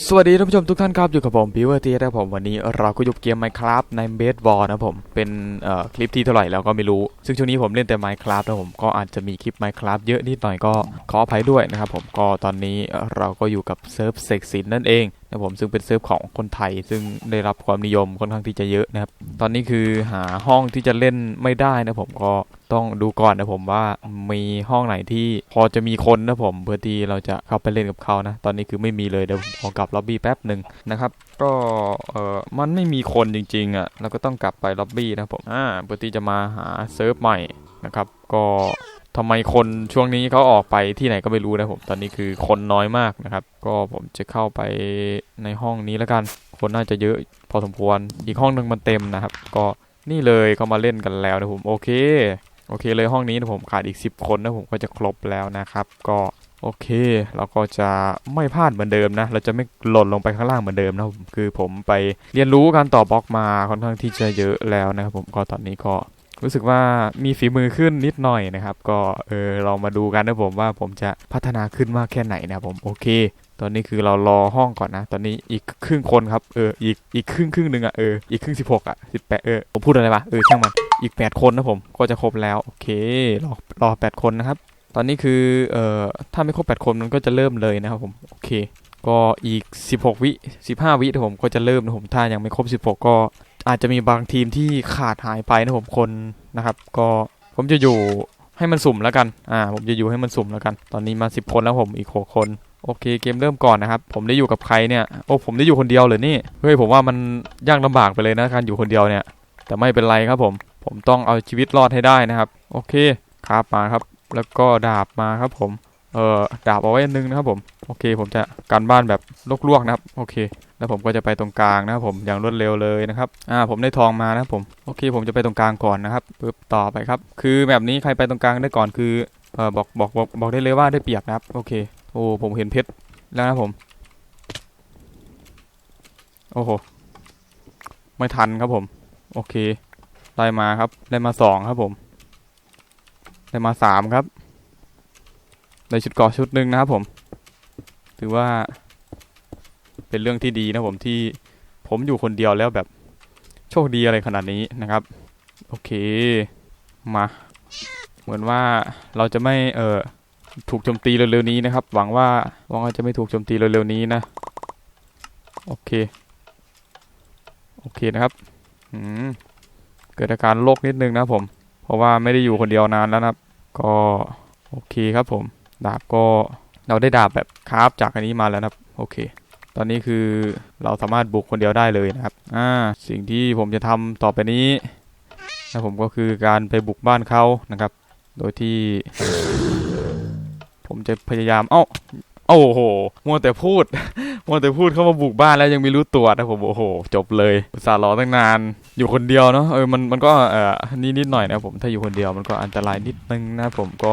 สวัสดีท่านผู้ชมทุกท่านครับ อยู่กับผมพิวเวอร์ทีนะผมวันนี้เราก็ยุบเกม Minecraft ในเบสบอลนะผมเป็นคลิปที่เท่าไหร่แล้วก็ไม่รู้ ซึ่งช่วงนี้ผมเล่นแต่ Minecraft นะผมก็อาจจะมีคลิป Minecraft เยอะนิดหน่อยก็ขออภัยด้วยนะครับผมก็ตอนนี้เราก็อยู่กับเซิร์ฟเซกซินนั่นเอง นะผมซึ่งเป็นเซิร์ฟของคนไทย ซึ่งได้รับความนิยมค่อนข้างที่จะเยอะนะครับ ตอนนี้คือหาห้องที่จะเล่นไม่ได้นะผมก็ต้องดูก่อนนะผมว่ามีห้องไหนที่พอจะมีคนนะผมเพื่อที่เราจะเข้าไปเล่นกับเขานะ ตอนนี้คือไม่มีเลยเดี๋ยวผมขอกลับล็อบบี้แป๊บหนึ่งนะครับ ก็เออมันไม่มีคนจริงๆอะเราก็ต้องกลับไปล็อบบี้นะผมอ่าเพื่อที่จะมาหาเซิร์ฟใหม่นะครับ ก็ ทำไมคนช่วงนี้เขาออกไปที่ไหนก็ไม่รู้นะผม ตอนนี้คือคนน้อยมากนะครับ ก็ผมจะเข้าไปในห้องนี้แล้วกัน คนน่าจะเยอะพอสมควร อีกห้องหนึ่งมันเต็มนะครับ ก็นี่เลยเขามาเล่นกันแล้วนะผม โอเค โอเคเลยห้องนี้นะผมขาดอีก 10 คนนะผมก็จะครบแล้วนะครับ ก็โอเค เราก็จะไม่พลาดเหมือนเดิมนะ เราจะไม่หล่นลงไปข้างล่างเหมือนเดิมนะผม คือผมไปเรียนรู้การต่อบล็อกมาค่อนข้างที่จะเยอะแล้วนะครับผม ก็ตอนนี้ก็ รู้สึกว่ามีฝีมือขึ้นนิดหน่อยนะครับ ก็เออเรามาดูกันนะผมว่าผมจะพัฒนาขึ้นมากแค่ไหนนะผมโอเค ตอนนี้คือเรารอห้องก่อนนะ ตอนนี้อีกครึ่งคนครับเอออีกอีกครึ่งครึ่งหนึ่งอะเอออีกครึ่งสิบหกอะสิบแปดเออผมพูดอะไรวะเออช่างมันอีกแปดคนนะผมก็จะครบแล้วโอเครอรอแปดคนนะครับตอนนี้คือเอ่อถ้าไม่ครบแปดคนมันก็จะเริ่มเลยนะครับผมโอเค ก็อีก 16 วิ 15 วิผมก็จะเริ่มนะผมถ้ายังไม่ครบ 16 ก็ อาจจะมีบางทีมที่ขาดหายไปนะผมคนนะครับ ก็ผมจะอยู่ให้มันสุ่มแล้วกัน อ่า ผมจะอยู่ให้มันสุ่มแล้วกัน ตอนนี้มา 10 คนแล้วผมอีก6คน โอเค เกมเริ่มก่อนนะครับ ผมได้อยู่กับใครเนี่ย โอ้ ผมได้อยู่คนเดียวเลยนี่ เฮ้ย ผมว่ามันยากลำบากไปเลยนะการอยู่คนเดียวเนี่ย แต่ไม่เป็นไรครับผม ผมต้องเอาชีวิตรอดให้ได้นะครับ โอเคครับมาครับ แล้วก็ดาบมาครับผม เออดาบเอาไว้อันนึงนะครับผม โอเค ผมจะการบ้านแบบลวกๆนะครับ โอเค แล้วผมก็จะไปตรงกลางนะครับผมอย่างรวดเร็วเลยนะครับอ่าผมได้ทองมานะครับผมโอเคผมจะไปตรงกลางก่อนนะครับปึ๊บต่อไปครับ คือแบบนี้ใครไปตรงกลางได้ก่อนคือเออบอกบอกบอกบอกได้เลยว่าได้เปรียบนะครับโอเคโอ้ผมเห็นเพชรแล้วนะผมโอ้โหไม่ทันครับผม โอเคได้มาครับ ได้มาสองครับผม ได้มาสามครับได้ชุดเกราะชุดหนึ่งนะครับผม ถือว่า เป็นเรื่องที่ดีนะผมที่ผมอยู่คนเดียวแล้วแบบโชคดีอะไรขนาดนี้นะครับ โอเคมา เหมือนว่าเราจะไม่เออถูกโจมตีเร็วๆนี้นะครับ หวังว่าหวังว่าจะไม่ถูกโจมตีเร็วๆนี้นะโอเคโอเคนะครับอืมเกิดอาการโรคนิดนึงนะผม เพราะว่าไม่ได้อยู่คนเดียวนานแล้วนะครับ ก็โอเคครับผม ดาบก็เราได้ดาบแบบคราฟจากอันนี้มาแล้วนะครับ โอเค ตอนนี้คือเราสามารถบุกคนเดียวได้เลยนะครับ อ่า สิ่งที่ผมจะทำต่อไปนี้นะผมก็คือการไปบุกบ้านเขานะครับ โดยที่ ผมจะพยายามเอ้าโอ้โหมัวแต่พูดมัวแต่พูดเข้ามาบุกบ้านแล้วยังไม่รู้ตัวนะผมโอ้โห จบเลยอุตส่าห์รอตั้งนาน อยู่คนเดียวเนาะเออมันมันก็เอ่อนิดนิดหน่อยนะผมถ้าอยู่คนเดียวมันก็อันตรายนิดนึงนะผมก็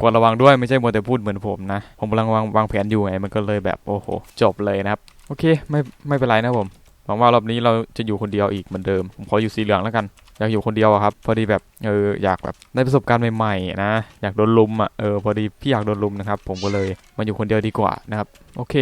ควรระวังด้วยไม่ใช่มัวแต่พูดเหมือนผมนะ ผมกำลังวางวางแผนอยู่ไงมันก็เลยแบบโอ้โห จบเลยนะครับ โอเคไม่ไม่เป็นไรนะผมหวังว่ารอบนี้เราจะอยู่คนเดียวอีกเหมือนเดิม ผมขออยู่สีเหลืองแล้วกัน อยากอยู่คนเดียวอะครับ พอดีแบบเอออยากแบบได้ประสบการณ์ใหม่ๆนะ อยากโดนลุมอะเออพอดีพี่อยากโดนลุมนะครับ ผมก็เลยมาอยู่คนเดียวดีกว่านะครับ โอเค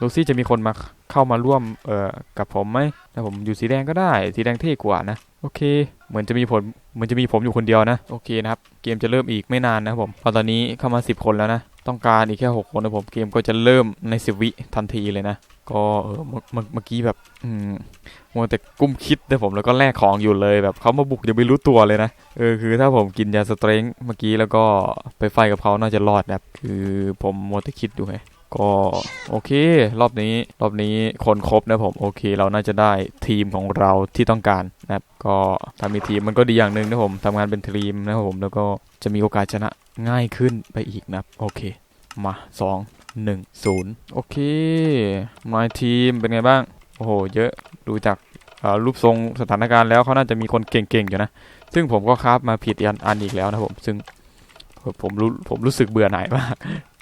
ดูซี่จะมีคนมาเข้ามาร่วมเอ่อกับผมไหมถ้าผมอยู่สีแดงก็ได้ สีแดงเท่กว่านะ โอเค เหมือนจะมีผล มือนจะมีผมอยู่คนเดียวนะ โอเคนะครับ เกมจะเริ่มอีกไม่นานนะครับผมเพอตอนนี้เข้ามา 10 คนแล้วนะ ต้องการอีกแค่ 6 คนนะผมเกมก็จะเริ่มใน 10 วิทันทีเลยนะ ก็เออเมื่อเมื่อกี้แบบอืมมัวแต่กุ้มคิดนะผมแล้วก็แลกของอยู่เลยแบบเขามาบุกยังไม่รู้ตัวเลยนะเออคือถ้าผมกินยาสเตรงเมื่อกี้แล้วก็ไปไฟกับเขาน่าจะรอดนะครับคือผมมัวแต่คิดดูไง ก็โอเค รอบนี้รอบนี้คนครบนะผมโอเค เราน่าจะได้ทีมของเราที่ต้องการนะครับก็ถ้ามีทีมมันก็ดีอย่างหนึ่งนะผมทำงานเป็นทีมนะครับผมแล้วก็จะมีโอกาสชนะง่ายขึ้นไปอีกนะครับโอเคมาสองหนึ่งศูนย์โอเคมาทีมเป็นไงบ้าง โอ้โห เยอะดูจากรูปทรงสถานการณ์แล้วเขาน่าจะมีคนเก่งๆอยู่นะ ซึ่งผมก็คราฟมาผิดอันอันอีกแล้วนะผม ซึ่งผมรู้ผมรู้สึกเบื่อหน่ายมาก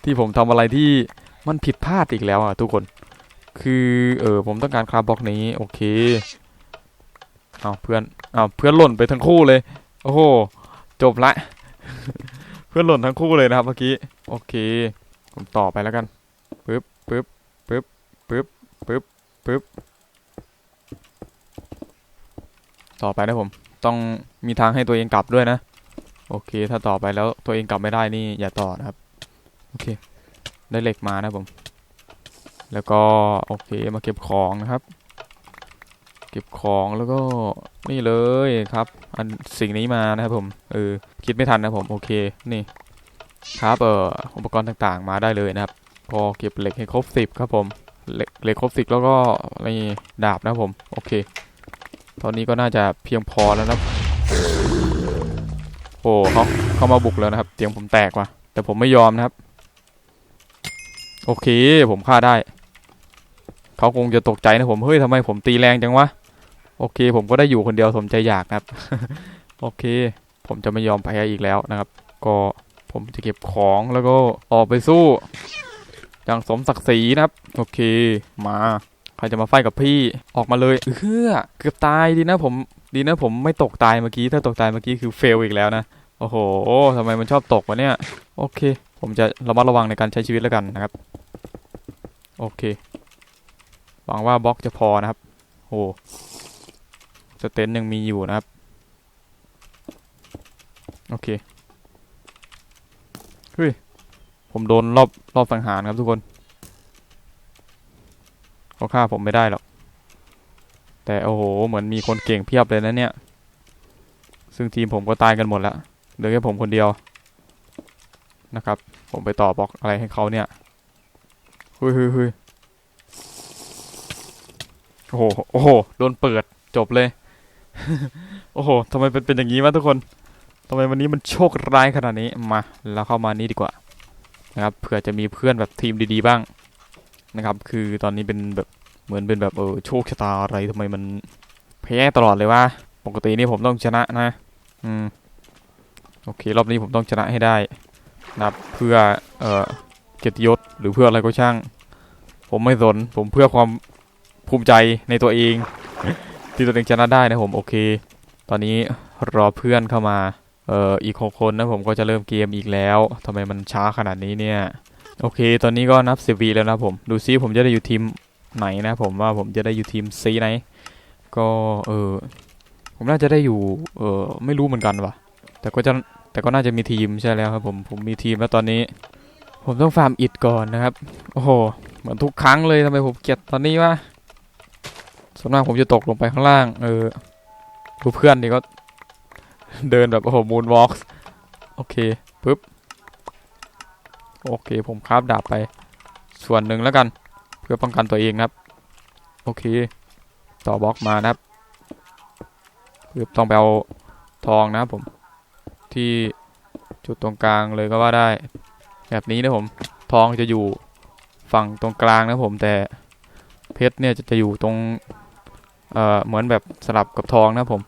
ที่ผมทำอะไรที่ มันผิดพลาดอีกแล้วอะทุกคน คือเออผมต้องการคราฟบล็อกนี้ โอเค เอาเพื่อนเอาเพื่อนหล่นไปทั้งคู่เลย โอ้โห จบละ เพื่อนหล่นทั้งคู่เลยนะครับเมื่อกี้ โอเค ผมต่อไปแล้วกัน ปึ๊บปึ๊บปึ๊บปึ๊บปึ๊บปึ๊บ ต่อไปนะผม ต้องมีทางให้ตัวเองกลับด้วยนะ โอเค ถ้าต่อไปแล้วตัวเองกลับไม่ได้นี่อย่าต่อนะครับ โอเค ได้เหล็กมานะผม แล้วก็โอเคมาเก็บของนะครับ เก็บของแล้วก็นี่เลยครับ อันสิ่งนี้มานะครับผมเออคิดไม่ทันนะผมโอเคนี่ครับเอ่ออุปกรณ์ต่างๆมาได้เลยนะครับก็เก็บเหล็กให้ครบสิบครับผมเหล็กเหล็กครบสิบแล้วก็นี่ดาบนะผมโอเค ตอนนี้ก็น่าจะเพียงพอแล้วนะครับโอ้เขาเขามาบุกแล้วนะครับ เตียงผมแตกว่ะแต่ผมไม่ยอมนะครับ โอเค ผมฆ่าได้ เขาคงจะตกใจนะผม เฮ้ยทำไมผมตีแรงจังวะ โอเค ผมก็ได้อยู่คนเดียวสมใจอยากนะครับ โอเค ผมจะไม่ยอมแพ้อีกแล้วนะครับ ก็ผมจะเก็บของแล้วก็ออกไปสู้ อย่างสมศักดิ์ศรีนะครับ โอเค มา ใครจะมาไฟกับพี่ ออกมาเลยเฮ้อเกือบตายดีนะผม ดีนะผมไม่ตกตายเมื่อกี้ ถ้าตกตายเมื่อกี้คือเฟลอีกแล้วนะ โอ้โหทำไมมันชอบตกวะเนี่ย โอเค ผมจะระมัดระวังในการใช้ชีวิตแล้วกันนะครับ โอเค หวังว่าบล็อกจะพอนะครับ โอ้สเตนยังมีอยู่นะครับ โอเค เฮ้ย ผมโดนรอบรอบสังหารครับทุกคนเขาฆ่าผมไม่ได้หรอก แต่โอ้โห เหมือนมีคนเก่งเพียบเลยนะเนี่ย ซึ่งทีมผมก็ตายกันหมดแล้วเหลือแค่ผมคนเดียวนะครับ ผมไปต่อบล็อกอะไรให้เขาเนี่ย เฮ้ยเฮ้ยเฮ้ยโอ้โห โอ้โห โดนเปิด จบเลย โอ้โหทำไมเป็นเป็นอย่างนี้วะทุกคนทำไมวันนี้มันโชคร้ายขนาดนี้ มาเราเข้ามานี่ดีกว่า นะครับ เผื่อจะมีเพื่อนแบบทีมดีๆบ้าง นะครับ คือตอนนี้เป็นแบบ เหมือนเป็นแบบเออโชคชะตาอะไรทำไมมันแพ้ตลอดเลยวะ ปกตินี่ผมต้องชนะนะ อืม โอเค รอบนี้ผมต้องชนะให้ได้นะครับ เพื่อ เออ เกียรติยศหรือเพื่ออะไรก็ช่าง ผมไม่สน ผมเพื่อความภูมิใจในตัวเอง ที่ตัวเองชนะได้นะผมโอเค ตอนนี้รอเพื่อนเข้ามา เอ่ออีกหกคนนะผมก็จะเริ่มเกมอีกแล้วทำไมมันช้าขนาดนี้เนี่ย โอเค ตอนนี้ก็นับสิบวีแล้วนะผม ดูซิผมจะได้อยู่ทีมไหนนะผมว่าผมจะได้อยู่ทีมซีไหน ก็เออผมน่าจะได้อยู่ เออไม่รู้เหมือนกันว่ะ แต่ก็จะแต่ก็น่าจะมีทีมใช่แล้วครับผม ผมมีทีมแล้วตอนนี้ ผมต้องฟาร์มอิดก่อนนะครับ โอ้โห เหมือนทุกครั้งเลยทำไมผมเกลียดตอนนี้วะส่วนมากผมจะตกลงไปข้างล่าง เออดูเพื่อนนี่ก็ เดินแบบโอ้โหมูนวอล์กโอเคปึ๊บ โอเค ผมคราบดาบไป ส่วนหนึ่งแล้วกัน เพื่อป้องกันตัวเองครับ โอเค ต่อบล็อกมานะครับปึ๊บต้องไปเอาทองนะครับผม ที่จุดตรงกลางเลยก็ว่าได้ แบบนี้นะผมทองจะอยู่ฝั่งตรงกลางนะผมแต่เพชรเนี่ยจะจะอยู่ตรงเอ่อเหมือนแบบสลับกับทองนะผม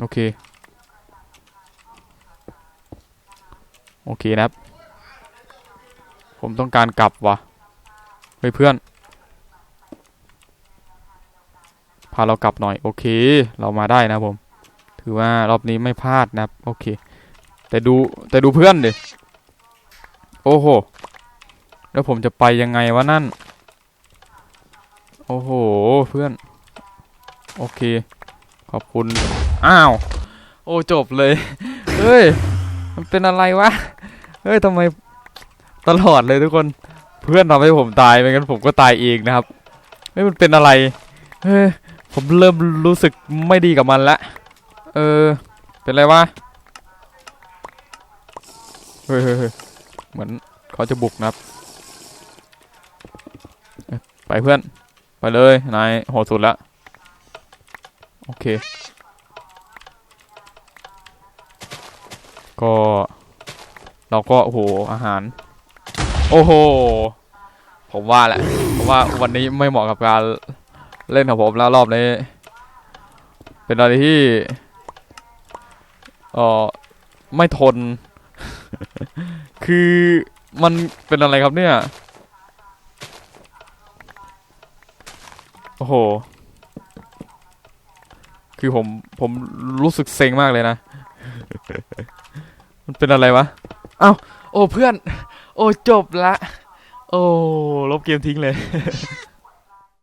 โอเค โอเคนะครับ ผมต้องการกลับวะเฮ้ยเพื่อน พาเรากลับหน่อย โอเค เรามาได้นะผม ถือว่ารอบนี้ไม่พลาดนะครับ โอเค แต่ดูแต่ดูเพื่อนดิ โอ้โห แล้วผมจะไปยังไงวะนั่น โอ้โห เพื่อน โอเค ขอบคุณ อ้าว โอ้จบเลย เฮ้ย มันเป็นอะไรวะ เฮ้ยทำไมตลอดเลยทุกคน เพื่อนทำให้ผมตายไม่งั้นผมก็ตายเองนะครับ เฮ้ยมันเป็นอะไร เฮ้ย ผมเริ่มรู้สึกไม่ดีกับมันละ เออ เป็นไรวะ เฮ้ย เหมือนเขาจะบุกนะครับ ไปเพื่อน ไปเลย นายโหดสุดละ โอเค ก็ เราก็ โอ้โห อาหาร โอ้โห ผมว่าแหละผมว่าวันนี้ไม่เหมาะกับการเล่นของผมแล้วรอบนี้ เป็นอะไรที่เออไม่ทน คือมันเป็นอะไรครับเนี่ย โอ้โห คือผมผมรู้สึกเซ็งมากเลยนะ มันเป็นอะไรวะ เอ้า โอ้เพื่อน โอ้จบละ โอ้ลบเกมทิ้งเลย